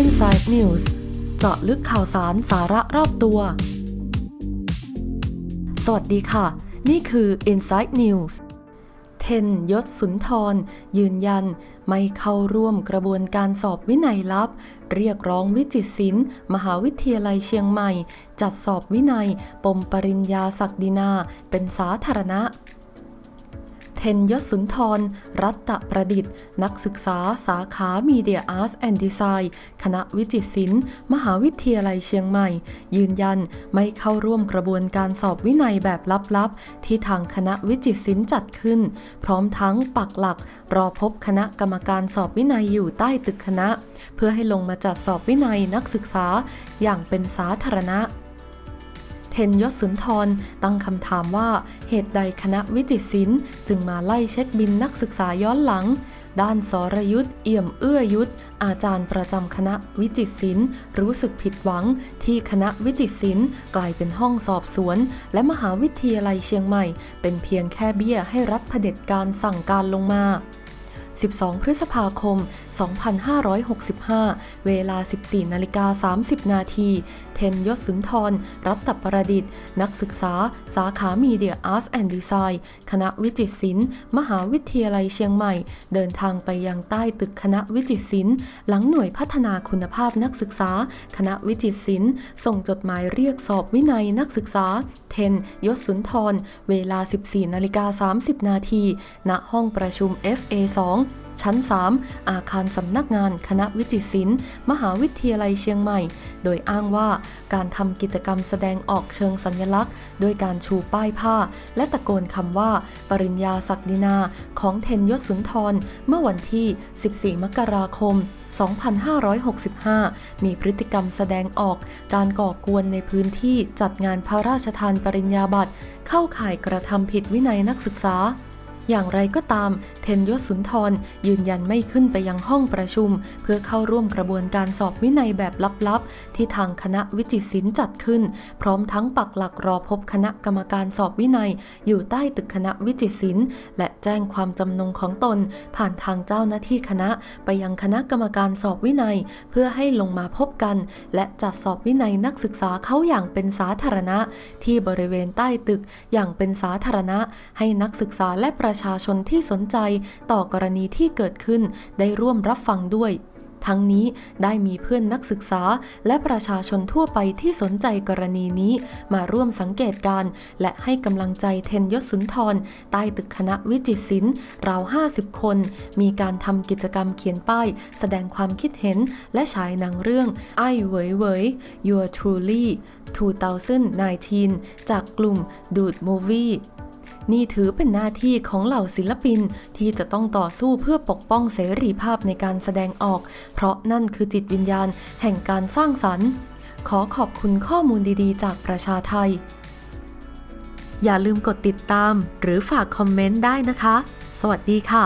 Inside News เจาะลึกข่าวสารสาระรอบตัว สวัสดีค่ะ นี่คือ Inside News เทนยศสุนทร ยืนยัน ไม่เข้าร่วมกระบวนการสอบวินัยลับ เรียกร้องวิจิตรศิลป์มหาวิทยาลัยเชียงใหม่ จัดสอบวินัย ปมปริญญาศักดินา เป็นสาธารณะ เทนยศสุนทร รัตประดิษฐ์ นักศึกษาสาขา Media Arts and Design คณะวิจิตรศิลป์ มหาวิทยาลัยเชียงใหม่ ยืนยันไม่เข้าร่วมกระบวนการสอบวินัยแบบลับๆ ที่ทางคณะวิจิตรศิลป์จัดขึ้น พร้อมทั้งปักหลัก รอพบคณะกรรมการสอบวินัยอยู่ใต้ตึกคณะ เพื่อให้ลงมาจัดสอบวินัยนักศึกษาอย่างเป็นสาธารณะ เทนยศสุนทร ตั้งคำถามว่าเหตุใดคณะวิจิตรศิลป์จึงมาไล่เช็คบินนักศึกษาย้อนหลัง ด้านสรยุทธเอี่ยมเอื้อยุทธอาจารย์ประจำคณะวิจิตรศิลป์รู้สึกผิดหวัง ที่คณะวิจิตรศิลป์กลายเป็นห้องสอบสวน และมหาวิทยาลัยเชียงใหม่ เป็นเพียงแค่เบี้ยให้รัฐเผด็จการสั่งการลงมา 12 พฤษภาคม 2565 เวลา 14นาฬิกา30 นาที เทนยศสุนทร รัตประดิษฐ์ นักศึกษา สาขา Media Arts and Design คณะวิจิตรศิลป์ มหาวิทยาลัยเชียงใหม่ เดินทางไปยังใต้ตึกคณะวิจิตรศิลป์ หลังหน่วยพัฒนาคุณภาพนักศึกษา คณะวิจิตรศิลป์ ส่งจดหมายเรียกสอบวินัยนักศึกษา เทนยศสุนทร เวลา 14นาฬิกา30 นาที ณ ห้องประชุม FA 2 ชั้น 3 อาคารสำนักงาน คณะวิจิตรศิลป์ มหาวิทยาลัยเชียงใหม่ โดยอ้างว่าการทำกิจกรรมแสดงออกเชิงสัญลักษณ์โดยการชูป้ายผ้า และตะโกนคำว่า ปริญญาศักดินา ของเทนยศสุนทร เมื่อวันที่ 14 มกราคม2565 มีพฤติกรรมแสดงออกการก่อกวนในพื้นที่จัดงานพระราชทานปริญญาบัตร เข้าข่ายกระทำผิดวินัยนักศึกษา อย่างไรก็ตาม เทนยศสุนทร ยืนยันไม่ขึ้นไปยังห้องประชุม เพื่อเข้าร่วมกระบวนการสอบวินัยแบบลับๆ ที่ทางคณะวิจิตรศิลป์จัดขึ้น พร้อมทั้งปักหลักรอพบคณะกรรมการสอบวินัย อยู่ใต้ตึกคณะวิจิตรศิลป์และแจ้งความจำนงของตน ผ่านทางเจ้าหน้าที่คณะไปยังคณะกรรมการสอบวินัย เพื่อให้ลงมาพบกัน และจัดสอบวินัยนักศึกษาเขาอย่างเป็นสาธารณะ ที่บริเวณใต้ตึกอย่างเป็นสาธารณะ ให้นักศึกษาและประชาชนที่สนใจต่อกรณีที่เกิดขึ้นได้ร่วมรับฟังด้วย ทั้งนี้ได้มีเพื่อนนักศึกษาและประชาชนทั่วไปที่สนใจกรณีนี้มาร่วมสังเกตการ และให้กำลังใจเทนยศสุนทรใต้ตึกคณะวิจิตรศิลป์ราว 50 คน มีการทำกิจกรรมเขียนป้าย แสดงความคิดเห็นและฉายหนังเรื่องไอ้เหวยเหวย Your Truly 2019 จากกลุ่มดูดมูวี่ นี่ถือเป็นหน้าที่ของเหล่าศิลปินที่จะต้องต่อสู้เพื่อปกป้องเสรีภาพในการแสดงออก เพราะนั่นคือจิตวิญญาณแห่งการสร้างสรรค์ ขอขอบคุณข้อมูลดีๆ จากประชาไทย อย่าลืมกดติดตามหรือฝากคอมเมนต์ได้นะคะ สวัสดีค่ะ